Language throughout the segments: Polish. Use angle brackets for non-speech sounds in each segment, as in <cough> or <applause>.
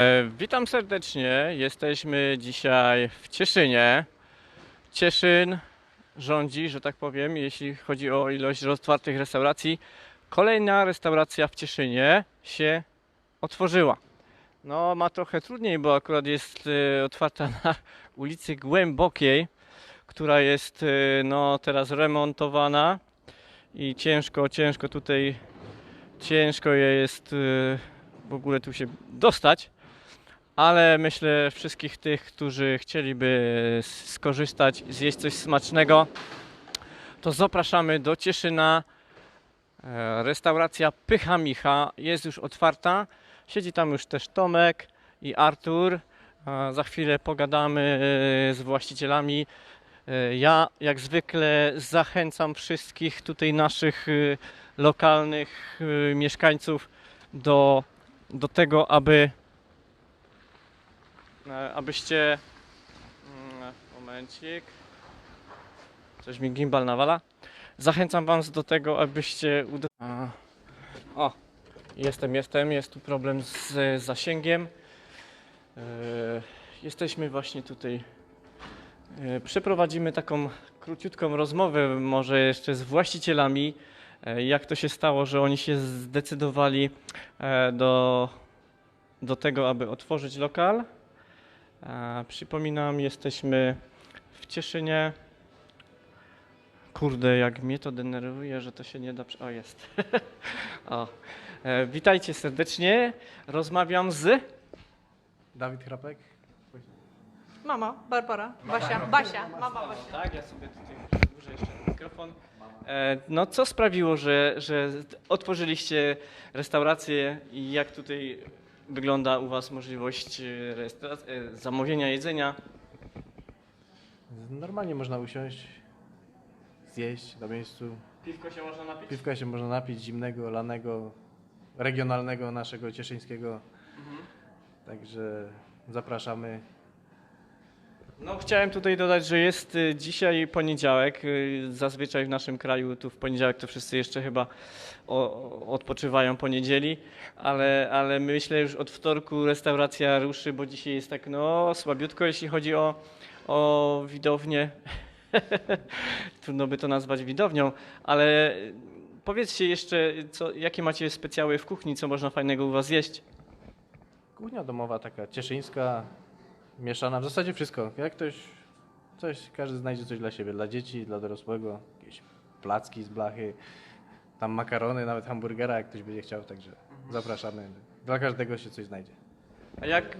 E, Witam serdecznie. Jesteśmy dzisiaj w Cieszynie. Cieszyn rządzi, że tak powiem, jeśli chodzi o ilość otwartych restauracji. Kolejna restauracja w Cieszynie się otworzyła. No, ma trochę trudniej, bo akurat jest e, otwarta na ulicy Głębokiej, która jest e, no, teraz remontowana i ciężko, ciężko tutaj, ciężko je jest w ogóle tu się dostać ale myślę wszystkich tych, którzy chcieliby skorzystać, zjeść coś smacznego, to zapraszamy do Cieszyna. E, Restauracja Pycha Micha jest już otwarta. Siedzi tam już też Tomek i Artur. E, Za chwilę pogadamy e, z właścicielami. Ja jak zwykle zachęcam wszystkich tutaj naszych lokalnych mieszkańców do, do tego, aby abyście. Mm, Momencik. Coś mi gimbal nawala. Zachęcam Was do tego, abyście. O, jestem, jestem. Jest tu problem z zasięgiem. E, Jesteśmy właśnie tutaj. E, Przeprowadzimy taką króciutką rozmowę, może jeszcze z właścicielami. e, Jak to się stało, że oni się zdecydowali e, do, do tego, aby otworzyć lokal. Przypominam, jesteśmy w Cieszynie. Kurde, jak mnie to denerwuje, że to się nie da. O, jest. <laughs> o. E, witajcie serdecznie. Rozmawiam z. Dawid Chrapek. Mama, Barbara, Basia, Basia, mama Basia. Tak, ja sobie tutaj przedłużę jeszcze mikrofon. E, no, co sprawiło, że, że otworzyliście restaurację i jak tutaj wygląda u Was możliwość restaurac- e, zamówienia jedzenia? Normalnie można usiąść, zjeść na miejscu. Piwko się można napić? Piwka się można napić zimnego, lanego, regionalnego naszego cieszyńskiego. Także zapraszamy. No, chciałem tutaj dodać, że jest y, dzisiaj poniedziałek. y, Zazwyczaj w naszym kraju tu w poniedziałek to wszyscy jeszcze chyba odpoczywają po niedzieli, ale, ale myślę już od wtorku restauracja ruszy, bo dzisiaj jest tak no słabiutko, jeśli chodzi o, o widownię. <laughs> Trudno by to nazwać widownią, ale powiedzcie jeszcze, co, jakie macie specjały w kuchni, co można fajnego u Was jeść? Kuchnia domowa taka cieszyńska, mieszana, w zasadzie wszystko. Jak ktoś, coś, każdy znajdzie coś dla siebie, dla dzieci, dla dorosłego, jakieś placki z blachy, tam makarony, nawet hamburgera, jak ktoś będzie chciał, także zapraszamy. Dla każdego się coś znajdzie. A jak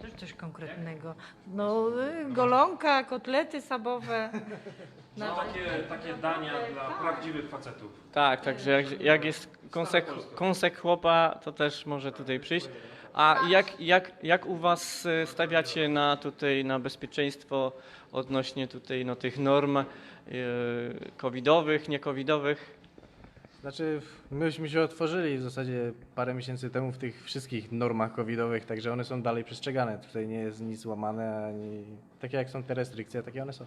też coś konkretnego. No, y, golonka, kotlety sabowe. No, takie, takie dania dla prawdziwych facetów. Tak, także jak, jak jest kąsek, kąsek chłopa, to też może tutaj przyjść. A jak, jak, jak u Was e, stawiacie na tutaj na bezpieczeństwo odnośnie tutaj no, tych norm e, covidowych, niecovidowych? Znaczy, myśmy się otworzyli w zasadzie parę miesięcy temu w tych wszystkich normach covidowych, także one są dalej przestrzegane. Tutaj nie jest nic łamane, ani takie jak są te restrykcje, takie one są.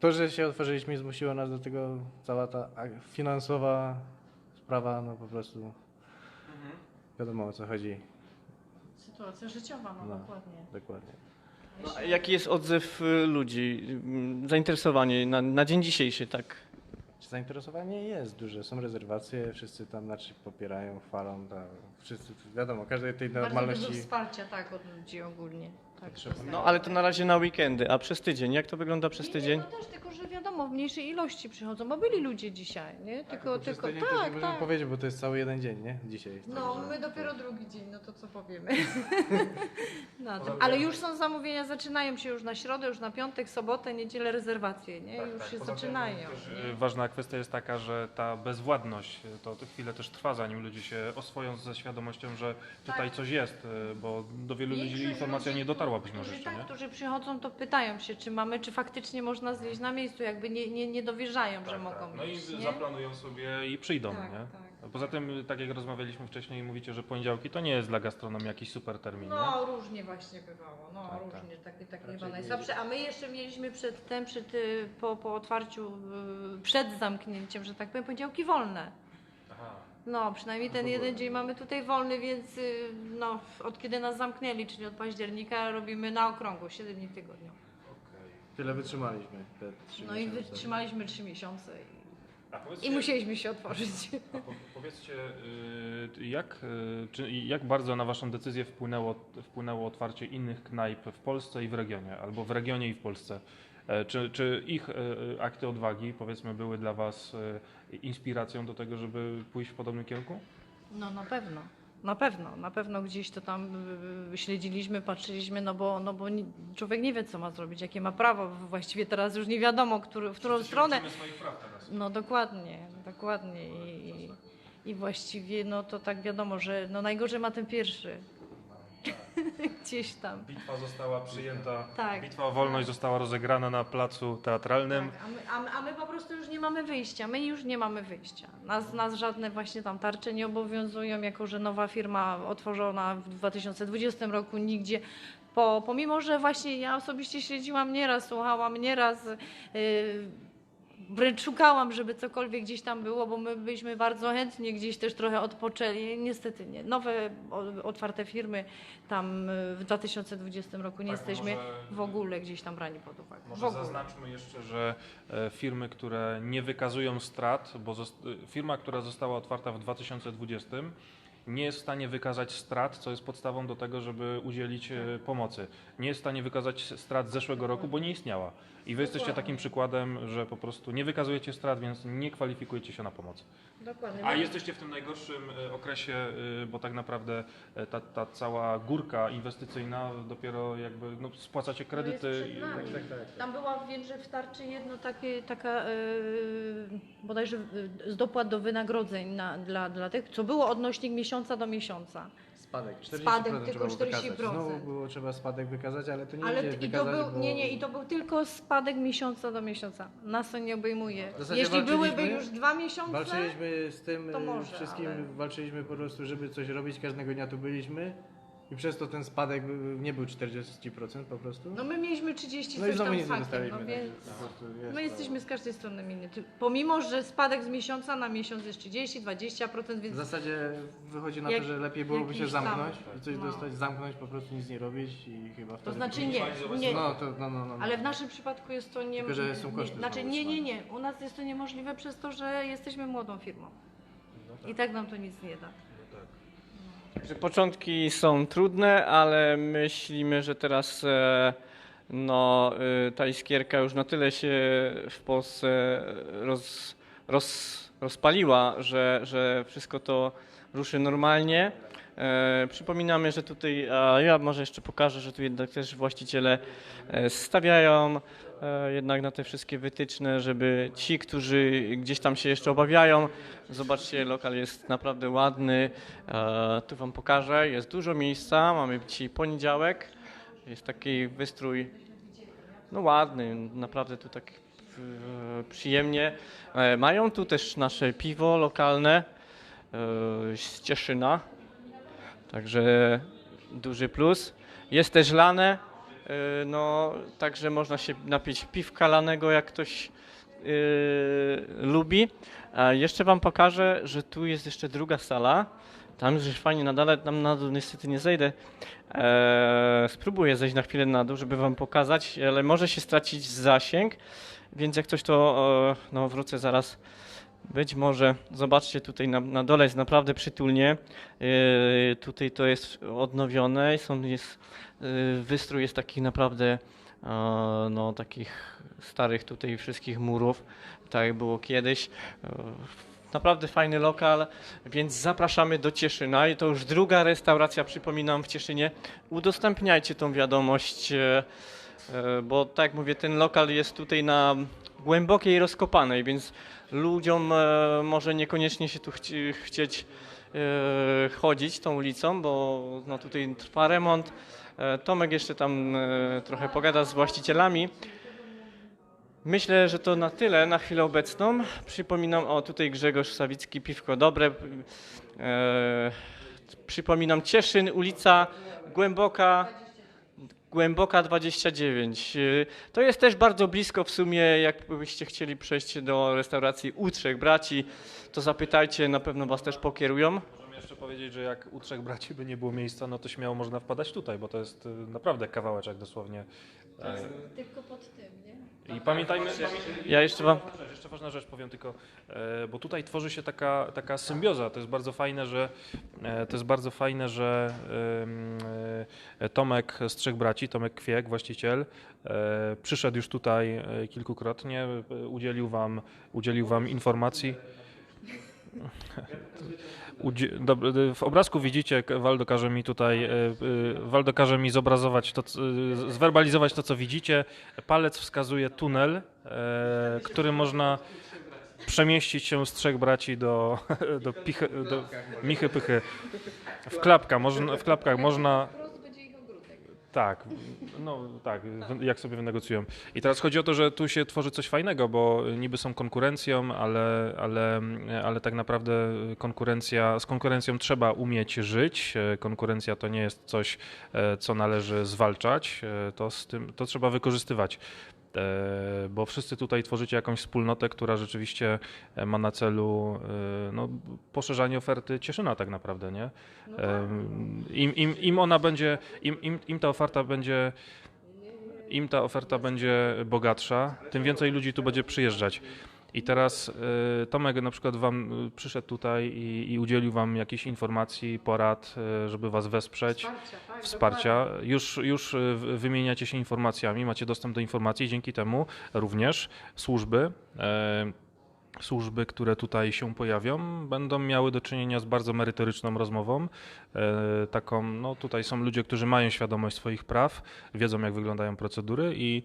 To, że się otworzyliśmy, zmusiło nas do tego cała ta finansowa sprawa, no po prostu wiadomo o co chodzi Sytuacja życiowa, no, No. dokładnie. dokładnie. No, a jaki jest odzew e, ludzi, m, zainteresowanie na, na dzień dzisiejszy, tak? Zainteresowanie jest duże, są rezerwacje, wszyscy tam znaczy popierają, chwalą, tam, wszyscy, wiadomo, każdej tej Bardzo normalności... dużo wsparcia, tak, od ludzi ogólnie. Tak, Trzeba- to jest- No ale to na razie na weekendy, a przez tydzień, jak to wygląda przez tydzień? Nie, no też, tylko że wiadomo, w mniejszej ilości przychodzą, bo byli ludzie dzisiaj, nie? Tylko, Przez tylko, tydzień też nie tak, możemy tak. powiedzieć, bo to jest cały jeden dzień, nie? Dzisiaj. No, my dopiero drugi dzień, no to co powiemy. <laughs> na tym. Ale już są zamówienia, zaczynają się już na środę, już na piątek, sobotę, niedzielę rezerwacje, nie? Tak, już tak. się zaczynają. Też, nie? y, ważna kwestia jest taka, że ta bezwładność y, to, to chwilę też trwa, zanim ludzie się oswoją ze świadomością, że tutaj Tak. coś jest, y, bo do wielu ludzi informacja ludzi, nie dotarła być którzy, może jeszcze, tak, nie? którzy przychodzą, to pytają się, czy mamy, czy faktycznie można zjeść na miejscu, jakby nie, nie, nie dowierzają, że Tak, mogą tak. No i nie? zaplanują sobie i przyjdą, Tak, nie? tak. Poza tym, tak jak rozmawialiśmy wcześniej, mówicie, że poniedziałki to nie jest dla gastronomii jakiś super termin, nie? No różnie właśnie bywało, no Tak, tak. różnie, tak, tak Raczej nie najsłabsze. A my jeszcze mieliśmy przed tym, przed, y, po, po otwarciu, y, przed zamknięciem, że tak powiem, poniedziałki wolne. No, przynajmniej ten jeden dzień mamy tutaj wolny, więc y, no, od kiedy nas zamknęli, czyli od października, robimy na okrągło, 7 dni w tygodniu. Tyle wytrzymaliśmy te trzy No i miesiące. wytrzymaliśmy 3 miesiące i, powiedzcie, i musieliśmy się otworzyć. a po, powiedzcie y, jak, y, czy, jak bardzo na Waszą decyzję wpłynęło, wpłynęło otwarcie innych knajp w Polsce i w regionie, albo w regionie i w Polsce? E, Czy, czy ich e, akty odwagi, powiedzmy, były dla Was e, inspiracją do tego, żeby pójść w podobnym kierunku? No na pewno. Na pewno, na pewno gdzieś to tam śledziliśmy, patrzyliśmy, no bo, no bo człowiek nie wie, co ma zrobić, jakie ma prawo. Właściwie teraz już nie wiadomo, który, w którą stronę. swoich praw teraz. No dokładnie, dokładnie. I, i, I właściwie no to tak wiadomo, że no najgorzej ma ten pierwszy. <laughs> Gdzieś tam. Bitwa została przyjęta, Tak. bitwa o wolność została rozegrana na placu teatralnym. Tak, a, my, a, my, a my po prostu już nie mamy wyjścia. My już nie mamy wyjścia. Nas, nas żadne właśnie tam tarcze nie obowiązują, jako że nowa firma otworzona w 2020 roku nigdzie. Po, pomimo, że właśnie ja osobiście śledziłam nieraz, słuchałam nieraz, yy, wręcz szukałam, żeby cokolwiek gdzieś tam było, bo my byśmy bardzo chętnie gdzieś też trochę odpoczęli. Niestety nie. Nowe o, otwarte firmy tam yy, w 2020 roku nie Tak, jesteśmy może- w ogóle gdzieś tam brani pod uwagę. w Może ogóle. zaznaczmy jeszcze, że e, firmy, które nie wykazują strat, bo zost- e, firma, która została otwarta w 2020 nie jest w stanie wykazać strat, co jest podstawą do tego, żeby udzielić e, pomocy. Nie jest w stanie wykazać strat z zeszłego roku, bo nie istniała. I wy jesteście takim przykładem, że po prostu nie wykazujecie strat, więc nie kwalifikujecie się na pomoc. Dokładnie. A jesteście w tym najgorszym e, okresie, e, bo tak naprawdę ta, ta cała górka inwestycyjna dopiero jakby no, spłacacie kredyty. przed i- nami. Tak, tak, tak. Tam była, wiem, że w tarczy jedno takie, taka yy, bodajże z dopłat do wynagrodzeń na, dla, dla tych, co było odnośnik miesiąca do miesiąca. Spadek, 40% Spadek tylko było wykazać. 40%. Znowu było trzeba spadek wykazać, ale to nie Ale idzie i to był, bo... nie, nie, i to był tylko spadek miesiąca do miesiąca. Nas to nie obejmuje. Zasadzie Jeśli byłyby już dwa miesiące, Walczyliśmy z tym może, wszystkim, ale- walczyliśmy po prostu, żeby coś robić, każdego dnia tu byliśmy i przez to ten spadek nie był 40% po prostu. no my mieliśmy 30 No i znowu nic z nie hakiem, dostaliśmy. no tak, więc my to- jesteśmy z każdej strony minny. Ty- Pomimo, że spadek z miesiąca na miesiąc jest 30-20%, W więc zasadzie wychodzi na to, że lepiej byłoby się zamknąć i coś no. dostać, zamknąć, po prostu nic nie robić i chyba to wtedy... znaczy nie, nie, No, to, no, no, no. Ale w naszym przypadku jest to nie... Tylko, że są koszty nie, Znaczy nie, nie, nie. U nas jest to niemożliwe przez to, że jesteśmy młodą firmą. I tak nam to nic nie da. Także początki są trudne, ale myślimy, że teraz e, no, e, ta iskierka już na tyle się w Polsce roz, roz, rozpaliła, że, że wszystko to ruszy normalnie. E, przypominamy, że tutaj, a ja może jeszcze pokażę, że tu jednak też właściciele stawiają jednak na te wszystkie wytyczne, żeby ci, którzy gdzieś tam się jeszcze obawiają, zobaczcie, lokal jest naprawdę ładny. E, tu Wam pokażę, jest dużo miejsca, mamy dzisiaj poniedziałek, jest taki wystrój, no ładny, naprawdę tu tak e, przyjemnie. E, mają tu też nasze piwo lokalne e, z Cieszyna, także duży plus. Jest też lane, e, no także można się napić piwka lanego, jak ktoś e, lubi. A jeszcze Wam pokażę, że tu jest jeszcze druga sala. Tam już fajnie na dole, tam na dół niestety nie zejdę. Eee, spróbuję zejść na chwilę na dół, żeby Wam pokazać, ale może się stracić zasięg, więc jak coś to e, no, wrócę zaraz. Być może, zobaczcie tutaj na, na dole jest naprawdę przytulnie. Eee, tutaj to jest odnowione, są, jest, e, wystrój jest taki naprawdę e, no, takich starych tutaj wszystkich murów, tak jak było kiedyś. E, Naprawdę fajny lokal, więc zapraszamy do Cieszyna. I to już druga restauracja, przypominam, w Cieszynie. Udostępniajcie tą wiadomość, e, bo tak jak mówię, ten lokal jest tutaj na głębokiej rozkopanej, więc ludziom e, może niekoniecznie się tu chci, chcieć e, chodzić tą ulicą, bo no, tutaj trwa remont. E, Tomek jeszcze tam trochę pogada z właścicielami. Myślę, że to na tyle na chwilę obecną. Przypominam, o tutaj Grzegorz Sawicki, piwko dobre. Przypominam Cieszyn, ulica Głęboka, Głęboka 29. Y, To jest też bardzo blisko w sumie, jakbyście chcieli przejść do restauracji u Trzech Braci, to zapytajcie, na pewno was też pokierują. Możemy jeszcze powiedzieć, że jak u trzech braci by nie było miejsca, no to śmiało można wpadać tutaj, bo to jest y, naprawdę kawałeczek dosłownie. E, Tylko pod tym, nie? I pamiętajmy, Ja jeszcze wam... Jeszcze ważna rzecz powiem tylko, e, bo tutaj tworzy się taka, taka symbioza. To jest bardzo fajne, że e, to jest bardzo fajne, że e, Tomek z trzech braci, Tomek Kwiek, właściciel, przyszedł już tutaj kilkukrotnie, udzielił wam, udzielił wam informacji. Dobra, W obrazku widzicie, Waldo każe mi tutaj, e, e, Waldo każe mi zobrazować to, zwerbalizować to, co widzicie. Palec wskazuje tunel, e, który można przemieścić się z trzech braci do, <laughs> do, pichy, do Michy Pychy. W, klapka, w klapkach można... Tak, no tak, jak sobie wynegocjują. I teraz chodzi o to, że tu się tworzy coś fajnego, bo niby są konkurencją, ale, ale, ale tak naprawdę konkurencja, z konkurencją trzeba umieć żyć. Konkurencja to nie jest coś, e, co należy zwalczać, e, to, z tym, to trzeba wykorzystywać. E, Bo wszyscy tutaj tworzycie jakąś wspólnotę, która rzeczywiście e, ma na celu e, no, poszerzanie oferty Cieszyna tak naprawdę, nie? No Em, Im, im, im ona będzie, im, im, im ta oferta będzie, im ta oferta będzie bogatsza, tym więcej ludzi tu będzie przyjeżdżać. I teraz y, Tomek na przykład wam y, przyszedł tutaj i, i udzielił wam jakichś informacji, porad, y, żeby was wesprzeć, Wsparcia, tak, wsparcia. Już, już wymieniacie się informacjami, macie dostęp do informacji, dzięki temu również służby, e, służby, które tutaj się pojawią, będą miały do czynienia z bardzo merytoryczną rozmową. E, taką, no tutaj są ludzie, którzy mają świadomość swoich praw, wiedzą jak wyglądają procedury i,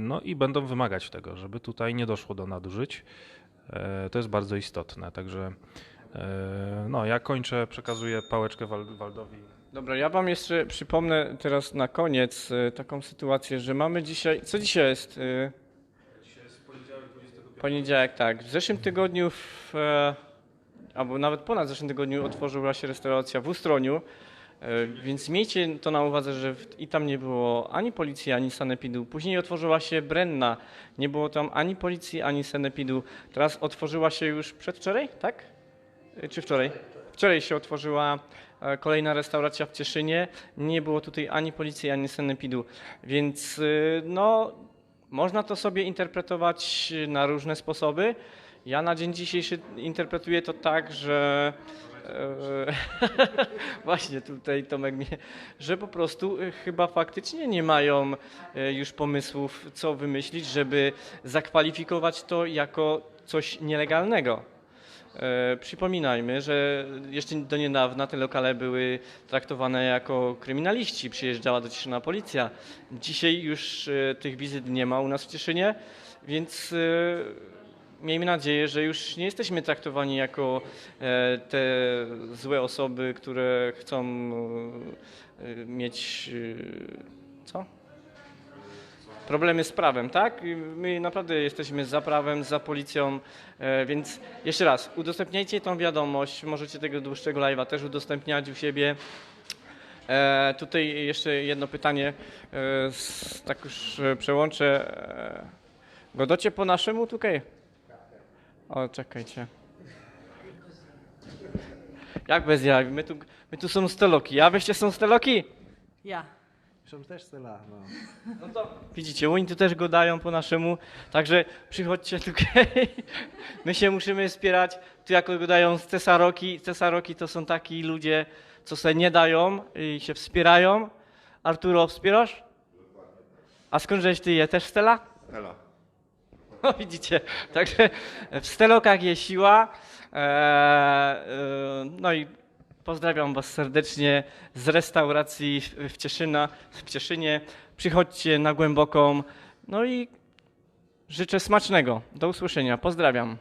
no, i będą wymagać tego, żeby tutaj nie doszło do nadużyć. E, to jest bardzo istotne, także e, no, ja kończę, przekazuję pałeczkę Wal- Waldowi. Dobra, ja wam jeszcze przypomnę teraz na koniec taką sytuację, że mamy dzisiaj... Co dzisiaj jest? y? Poniedziałek, tak. W zeszłym tygodniu, w, e, albo nawet ponad zeszłym tygodniu otworzyła się restauracja w Ustroniu, e, więc miejcie to na uwadze, że i tam nie było ani policji, ani sanepidu. Później otworzyła się Brenna, nie było tam ani policji, ani sanepidu. Teraz otworzyła się już przedwczoraj, tak? E, Czy wczoraj? Wczoraj się otworzyła e, kolejna restauracja w Cieszynie. Nie było tutaj ani policji, ani sanepidu. Więc no, można to sobie interpretować na różne sposoby. Ja na dzień dzisiejszy interpretuję to tak, że e, <laughs> właśnie tutaj Tomek mnie, że po prostu e, chyba faktycznie nie mają e, już pomysłów, co wymyślić, żeby zakwalifikować to jako coś nielegalnego. E, przypominajmy, że jeszcze do niedawna te lokale były traktowane jako kryminaliści. Przyjeżdżała do Cieszyna policja. Dzisiaj już e, tych wizyt nie ma u nas w Cieszynie, więc e, miejmy nadzieję, że już nie jesteśmy traktowani jako e, te złe osoby, które chcą e, mieć e, co? problemy z prawem, tak? My naprawdę jesteśmy za prawem, za policją, więc jeszcze raz, udostępniajcie tą wiadomość, możecie tego dłuższego live'a też udostępniać u siebie. Tutaj jeszcze jedno pytanie, tak już przełączę. Godocie po naszemu tutaj? O, czekajcie. Jak bez jaj? My tu, my tu są steloki, a wyście są steloki? Ja. Są też cela, no. No to widzicie, oni tu też go dają po naszemu, także przychodźcie tutaj. <laughs> My się musimy wspierać. Tu jak go dają z Cesaroki, Cesaroki to są taki ludzie, co sobie nie dają i się wspierają. Arturo, wspierasz? A skąd żeś ty je? Też Stella? Ela. No <laughs> widzicie, także w Stelokach jest siła. Eee, e, no i pozdrawiam Was serdecznie z restauracji w, Cieszyna, w Cieszynie. Przychodźcie na głęboką. No i życzę smacznego. Do usłyszenia. Pozdrawiam.